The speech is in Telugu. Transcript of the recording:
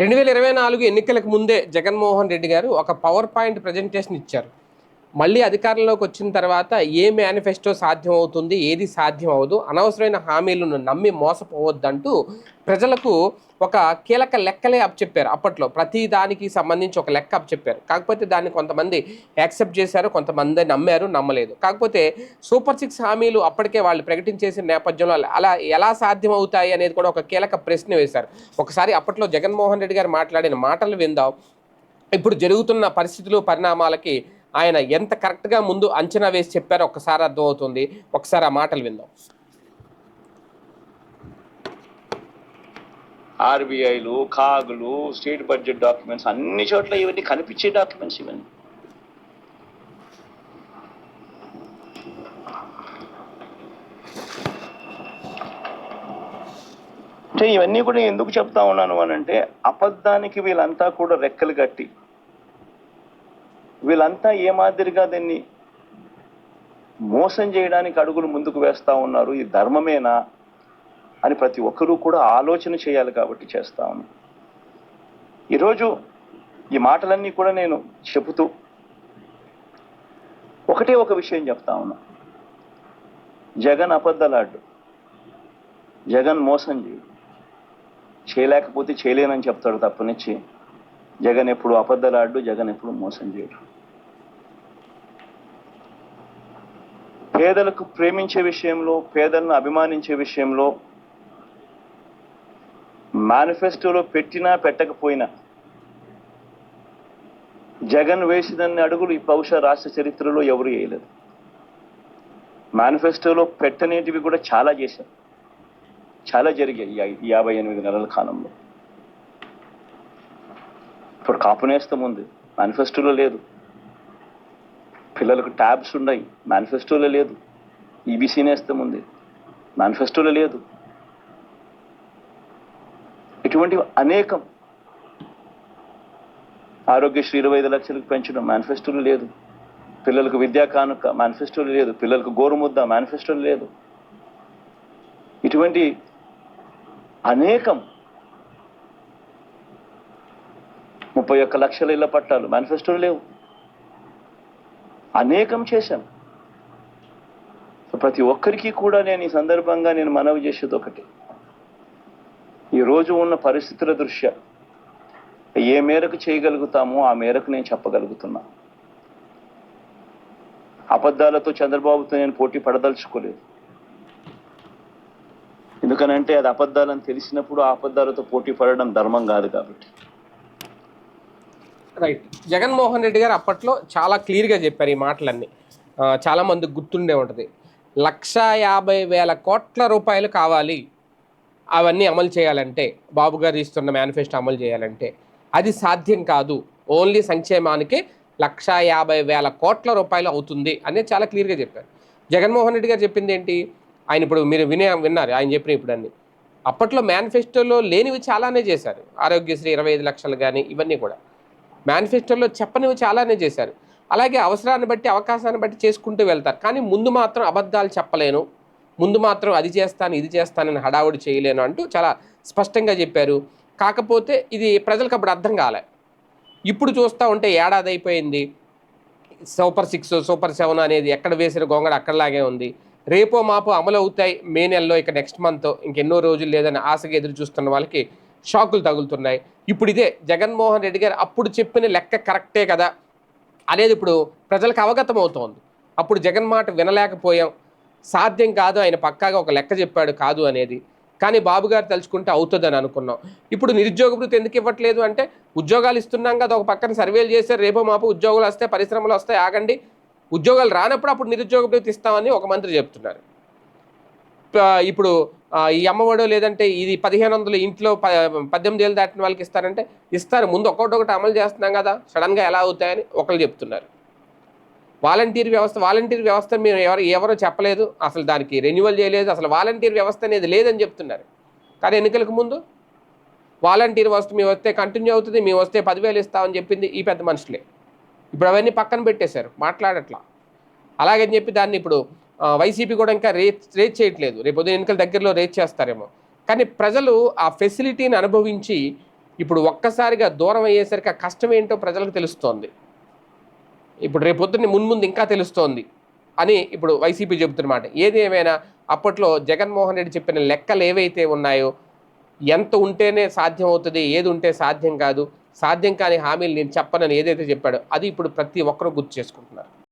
రెండు వేల ఇరవై నాలుగు ఎన్నికలకు ముందే జగన్మోహన్ రెడ్డి గారు ఒక పవర్ పాయింట్ ప్రజెంటేషన్ ఇచ్చారు. మళ్ళీ అధికారంలోకి వచ్చిన తర్వాత ఏ మేనిఫెస్టో సాధ్యం అవుతుంది ఏది సాధ్యం అవ్వదు అనవసరమైన హామీలను నమ్మి మోసపోవద్దంటూ ప్రజలకు ఒక కీలక లెక్కలే అప్పచెప్పారు. అప్పట్లో ప్రతి దానికి సంబంధించి ఒక లెక్క అప్పచెప్పారు. కాకపోతే దాన్ని కొంతమంది యాక్సెప్ట్ చేశారు కొంతమంది నమ్మారు నమ్మలేదు. కాకపోతే సూపర్ సిక్స్ హామీలు అప్పటికే వాళ్ళు ప్రకటించేసిన నేపథ్యంలో అలా ఎలా సాధ్యం అవుతాయి అనేది కూడా ఒక కీలక ప్రశ్న వేశారు. ఒకసారి అప్పట్లో జగన్మోహన్ రెడ్డి గారు మాట్లాడిన మాటలు విందాం. ఇప్పుడు జరుగుతున్న పరిస్థితులు పరిణామాలకి ఆయన ఎంత కరెక్ట్గా ముందు అంచనా వేసి చెప్పారో ఒకసారి అర్థమవుతుంది ఒకసారి ఆ మాటలు విందాం. ఆర్బీఐలు కాగులు స్టేట్ బడ్జెట్ డాక్యుమెంట్స్ అన్ని చోట్ల ఇవన్నీ కనిపించే డాక్యుమెంట్స్ ఇవన్నీ. అంటే ఇవన్నీ కూడా ఎందుకు చెప్తా ఉన్నాను అని అంటే అబద్ధానికి వీళ్ళంతా కూడా రెక్కలు కట్టి వీళ్ళంతా ఏ మాదిరిగా దీన్ని మోసం చేయడానికి అడుగులు ముందుకు వేస్తూ ఉన్నారు? ఇది ధర్మమేనా? అని ప్రతి ఒక్కరూ కూడా ఆలోచన చేయాలి కాబట్టి చేస్తా ఉన్నాను ఈరోజు ఈ మాటలన్నీ కూడా నేను చెబుతూ ఒకటే ఒక విషయం చెప్తా ఉన్నా. జగన్ అబద్ధలాడ్డు జగన్ మోసం చేయడు. చేయలేకపోతే చేయలేనని చెప్తాడు తప్పనిచ్చి. జగన్ ఎప్పుడు అబద్ధలాడు జగన్ ఎప్పుడు మోసం చేయడు. పేదలకు ప్రేమించే విషయంలో పేదలను అభిమానించే విషయంలో మేనిఫెస్టోలో పెట్టినా పెట్టకపోయినా జగన్ వేసినన్ని అడుగులు ఈ బహుశా రాష్ట్ర చరిత్రలో ఎవరు వేయలేదు. మేనిఫెస్టోలో పెట్టనేటివి కూడా చాలా చేశారు. చాలా జరిగాయి ఈ యాభై ఎనిమిది నెలల కాలంలో. ఇప్పుడు కాపునేస్తం ఉంది. మేనిఫెస్టోలో లేదు. పిల్లలకు ట్యాబ్స్ ఉన్నాయి. మేనిఫెస్టోలో లేదు. ఈబీసీ నేస్తం ఉంది. మేనిఫెస్టోలో లేదు. ఇటువంటివి అనేకం ఆరోగ్యశ్రీ ఇరవై ఐదు లక్షలకు పెంచడం మేనిఫెస్టోలో లేదు. పిల్లలకు విద్యా కానుక మేనిఫెస్టోలో లేదు. పిల్లలకు గోరుముద్ద మేనిఫెస్టోలో లేదు. ఇటువంటి అనేకం ముప్పై ఒక్క లక్షల ఇళ్ళ పట్టాలు. మేనిఫెస్టోలో లేవు. అనేకం చేశాం. ప్రతి ఒక్కరికి కూడా నేను ఈ సందర్భంగా నేను మనవి చేసేది ఒకటి. ఈ రోజు ఉన్న పరిస్థితుల దృష్ట్యా ఏ మేరకు చేయగలుగుతామో ఆ మేరకు నేను చెప్పగలుగుతున్నా. అబద్ధాలతో చంద్రబాబుతో నేను పోటీ పడదలుచుకోలేదు. ఎందుకనంటే అది అబద్ధాలని తెలిసినప్పుడు ఆ అబద్ధాలతో పోటీ పడడం ధర్మం కాదు కాబట్టి. రైట్ జగన్మోహన్ రెడ్డి గారు అప్పట్లో చాలా క్లియర్గా చెప్పారు ఈ మాటలన్నీ. ఆ, చాలా గుర్తుండే ఉంటుంది. లక్ష యాభై వేల కోట్ల రూపాయలు కావాలి. అవన్నీ అమలు చేయాలంటే బాబు గారు ఇస్తున్న మేనిఫెస్టో అమలు చేయాలంటే అది సాధ్యం కాదు. ఓన్లీ సంక్షేమానికి లక్ష యాభై వేల కోట్ల రూపాయలు అవుతుంది అనేది చాలా క్లియర్గా చెప్పారు. జగన్మోహన్ రెడ్డి గారు చెప్పింది ఏంటి? ఆయన ఇప్పుడు మీరు వినే విన్నారు ఆయన చెప్పిన ఇప్పుడు అన్ని. అప్పట్లో మేనిఫెస్టోలో లేనివి చాలానే చేశారు. ఆరోగ్యశ్రీ ఇరవై ఐదు లక్షలు కానీ ఇవన్నీ కూడా. మేనిఫెస్టోలో చెప్పనివి చాలానే చేశారు. అలాగే అవసరాన్ని బట్టి అవకాశాన్ని బట్టి చేసుకుంటూ వెళ్తారు. కానీ ముందు మాత్రం అబద్ధాలు చెప్పలేను. ముందు మాత్రం అది చేస్తాను ఇది చేస్తానని హడావుడి చేయలేను అంటూ చాలా స్పష్టంగా చెప్పారు. కాకపోతే ఇది ప్రజలకు అప్పుడు అర్థం కాలే. ఇప్పుడు చూస్తూ ఉంటే ఏడాది అయిపోయింది. సూపర్ సిక్స్ సూపర్ సెవెన్ అనేది ఎక్కడ వేసిన గొంగడ అక్కడలాగే ఉంది. రేపో మాపో అమలు అవుతాయి మే నెలలో ఇక నెక్స్ట్ మంత్ ఇంకెన్నో రోజులు లేదని ఆశగా ఎదురు చూస్తున్న వాళ్ళకి షాకులు తగులుతున్నాయి. ఇప్పుడు ఇదే జగన్మోహన్ రెడ్డి గారు అప్పుడు చెప్పిన లెక్క కరెక్టే కదా అనేది ఇప్పుడు ప్రజలకు అవగతం అవుతోంది అప్పుడు జగన్ మాట వినలేకపోయాం. సాధ్యం కాదు ఆయన పక్కాగా ఒక లెక్క చెప్పాడు కాదు అనేది. కానీ బాబు గారు తలుచుకుంటే అవుతుందని అనుకున్నాం. ఇప్పుడు నిరుద్యోగ వృత్తి ఎందుకు ఇవ్వట్లేదు అంటే ఉద్యోగాలు ఇస్తున్నాం కదా ఒక పక్కన సర్వేలు చేశారు రేపో మాపు ఉద్యోగాలు వస్తాయి పరిశ్రమలు వస్తాయి ఆగండి. ఉద్యోగాలు రానప్పుడు అప్పుడు నిరుద్యోగ వృత్తి ఇస్తామని ఒక మంత్రి చెప్తున్నారు. ఇప్పుడు ఈ అమ్మఒడో లేదంటే ఇది పదిహేను వందలు ఇంట్లో ప పద్దెనిమిది ఏళ్ళు దాటిన వాళ్ళకి ఇస్తారంటే ఇస్తారు. ముందు ఒకటొకటి అమలు చేస్తున్నాం కదా సడన్గా ఎలా అవుతాయని ఒకళ్ళు చెప్తున్నారు. వాలంటీర్ వ్యవస్థ వాలంటీర్ వ్యవస్థ మేము ఎవరు ఎవరో చెప్పలేదు అసలు దానికి రెన్యువల్ చేయలేదు అసలు వాలంటీర్ వ్యవస్థ అనేది లేదని చెప్తున్నారు. కానీ ఎన్నికలకు ముందు వాలంటీర్ వస్తే మేము వస్తే కంటిన్యూ అవుతుంది మేము వస్తే పదివేలు ఇస్తామని చెప్పింది ఈ పెద్ద మనుషులే. ఇప్పుడు అవన్నీ పక్కన పెట్టేశారు మాట్లాడట్లా. అలాగని చెప్పి దాన్ని ఇప్పుడు వైసీపీ కూడా ఇంకా రేట్ రేట్ చేయట్లేదు. రేపు ఉదయం ఎన్నికల దగ్గరలో రేట్ చేస్తారేమో. కానీ ప్రజలు ఆ ఫెసిలిటీని అనుభవించి ఇప్పుడు ఒక్కసారిగా దూరం అయ్యేసరికి ఆ కష్టం ఏంటో ప్రజలకు తెలుస్తోంది. ఇప్పుడు రేపొద్దున మున్ముందు ఇంకా తెలుస్తోంది అని ఇప్పుడు వైసీపీ చెబుతున్నమాట ఏది ఏమైనా అప్పట్లో జగన్మోహన్ రెడ్డి చెప్పిన లెక్కలు ఏవైతే ఉన్నాయో ఎంత ఉంటేనే సాధ్యం అవుతుంది ఏది ఉంటే సాధ్యం కాదు సాధ్యం కాని హామీలు నేను చెప్పనని ఏదైతే చెప్పాడో అది ఇప్పుడు ప్రతి ఒక్కరూ గుర్తు చేసుకుంటున్నారు.